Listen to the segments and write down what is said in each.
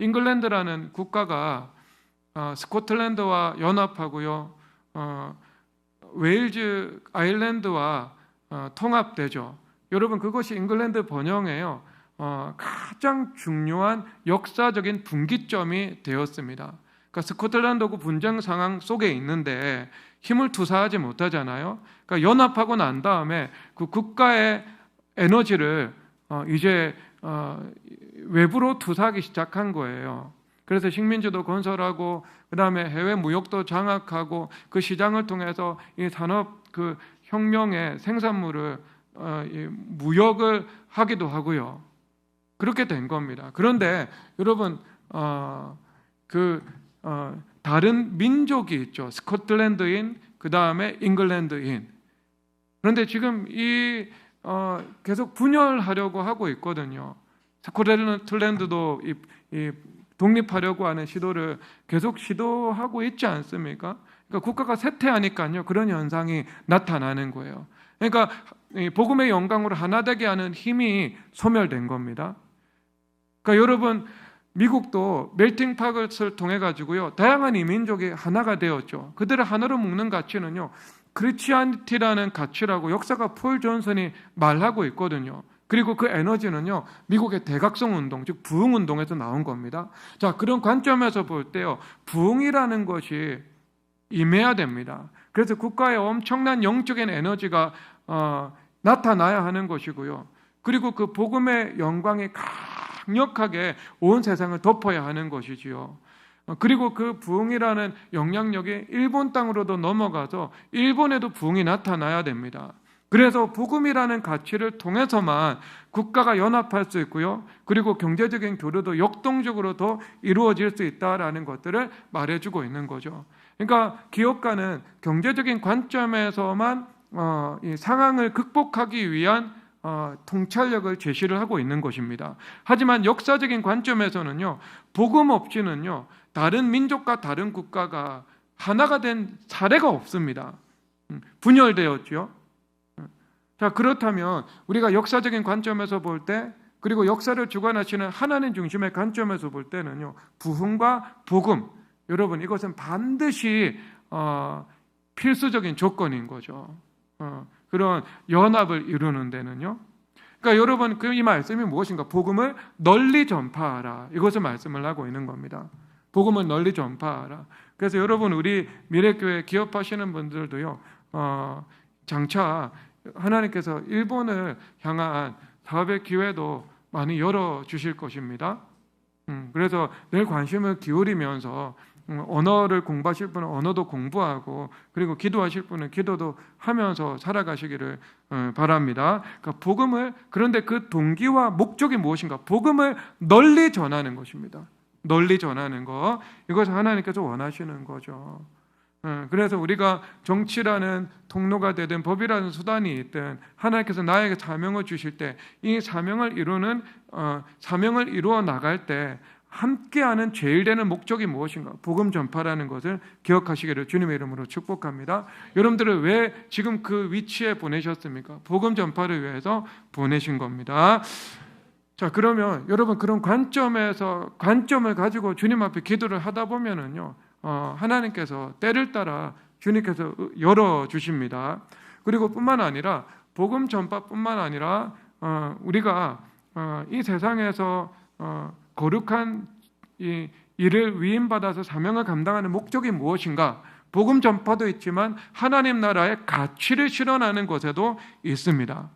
잉글랜드라는 국가가 어, 스코틀랜드와 연합하고요. 어, 웨일즈 아일랜드와 어, 통합되죠. 여러분 그것이 잉글랜드 번영에요. 어, 가장 중요한 역사적인 분기점이 되었습니다. 그러니까 스코틀랜드하고 분쟁 상황 속에 있는데 힘을 투사하지 못하잖아요. 그러니까 연합하고 난 다음에 그 국가의 에너지를 어, 이제 어, 외부로 투사하기 시작한 거예요. 그래서 식민지도 건설하고 그다음에 해외 무역도 장악하고 그 시장을 통해서 이 산업 그 혁명의 생산물을 어, 이 무역을 하기도 하고요. 그렇게 된 겁니다. 그런데 여러분 어, 그 어, 다른 민족이 있죠. 스코틀랜드인 그 다음에 잉글랜드인. 그런데 지금 이 어, 계속 분열하려고 하고 있거든요. 스코틀랜드도 이, 이 독립하려고 하는 시도를 계속 시도하고 있지 않습니까? 그러니까 국가가 쇠퇴하니까요 그런 현상이 나타나는 거예요. 그러니까 이 복음의 영광으로 하나 되게 하는 힘이 소멸된 겁니다. 그러니까 여러분 미국도 멜팅 팍을 통해 가지고요 다양한 이민족이 하나가 되었죠. 그들을 하나로 묶는 가치는요 크리스티아니티라는 가치라고 역사가 폴 존슨이 말하고 있거든요. 그리고 그 에너지는요 미국의 대각성 운동 즉 부흥 운동에서 나온 겁니다. 자 그런 관점에서 볼 때요 부흥이라는 것이 임해야 됩니다. 그래서 국가의 엄청난 영적인 에너지가 어, 나타나야 하는 것이고요. 그리고 그 복음의 영광이 강력하게 온 세상을 덮어야 하는 것이지요. 어, 그리고 그 부흥이라는 영향력이 일본 땅으로도 넘어가서 일본에도 부흥이 나타나야 됩니다. 그래서 복음이라는 가치를 통해서만 국가가 연합할 수 있고요. 그리고 경제적인 교류도 역동적으로 더 이루어질 수 있다라는 것들을 말해주고 있는 거죠. 그러니까 기업가는 경제적인 관점에서만 어, 이 상황을 극복하기 위한 어, 통찰력을 제시를 하고 있는 것입니다. 하지만 역사적인 관점에서는요, 복음 없이는요, 다른 민족과 다른 국가가 하나가 된 사례가 없습니다. 음, 분열되었죠. 자, 그렇다면 우리가 역사적인 관점에서 볼 때, 그리고 역사를 주관하시는 하나님 중심의 관점에서 볼 때는요, 부흥과 복음, 여러분 이것은 반드시 어, 필수적인 조건인 거죠. 어, 그런 연합을 이루는 데는요. 그러니까 여러분 그 이 말씀이 무엇인가? 복음을 널리 전파하라. 이것을 말씀을 하고 있는 겁니다. 복음을 널리 전파하라. 그래서 여러분 우리 미래교회 기업하시는 분들도요. 어, 장차 하나님께서 일본을 향한 사업의 기회도 많이 열어 주실 것입니다. 음, 그래서 늘 관심을 기울이면서 음, 언어를 공부하실 분은 언어도 공부하고 그리고 기도하실 분은 기도도 하면서 살아가시기를 어, 바랍니다. 그러니까 복음을 그런데 그 동기와 목적이 무엇인가? 복음을 널리 전하는 것입니다. 널리 전하는 거 이것을 하나님께서 원하시는 거죠. 어, 그래서 우리가 정치라는 통로가 되든 법이라는 수단이 있든 하나님께서 나에게 사명을 주실 때 이 사명을 이루는 어, 사명을 이루어 나갈 때 함께하는 제일 되는 목적이 무엇인가? 복음 전파라는 것을 기억하시기를 주님의 이름으로 축복합니다. 여러분들을 왜 지금 그 위치에 보내셨습니까? 복음 전파를 위해서 보내신 겁니다. 자, 그러면 여러분 그런 관점에서 관점을 가지고 주님 앞에 기도를 하다 보면은요. 어, 하나님께서 때를 따라 주님께서 열어 주십니다. 그리고 뿐만 아니라 복음 전파뿐만 아니라 어, 우리가 어, 이 세상에서 어, 거룩한 이 일을 위임받아서 사명을 감당하는 목적이 무엇인가? 복음 전파도 있지만 하나님 나라의 가치를 실현하는 것에도 있습니다.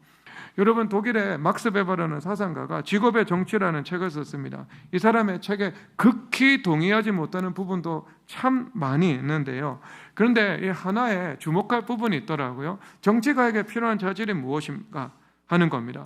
여러분 독일의 막스 베버라는 사상가가 직업의 정치라는 책을 썼습니다. 이 사람의 책에 극히 동의하지 못하는 부분도 참 많이 있는데요. 그런데 이 하나에 주목할 부분이 있더라고요. 정치가에게 필요한 자질이 무엇인가 하는 겁니다.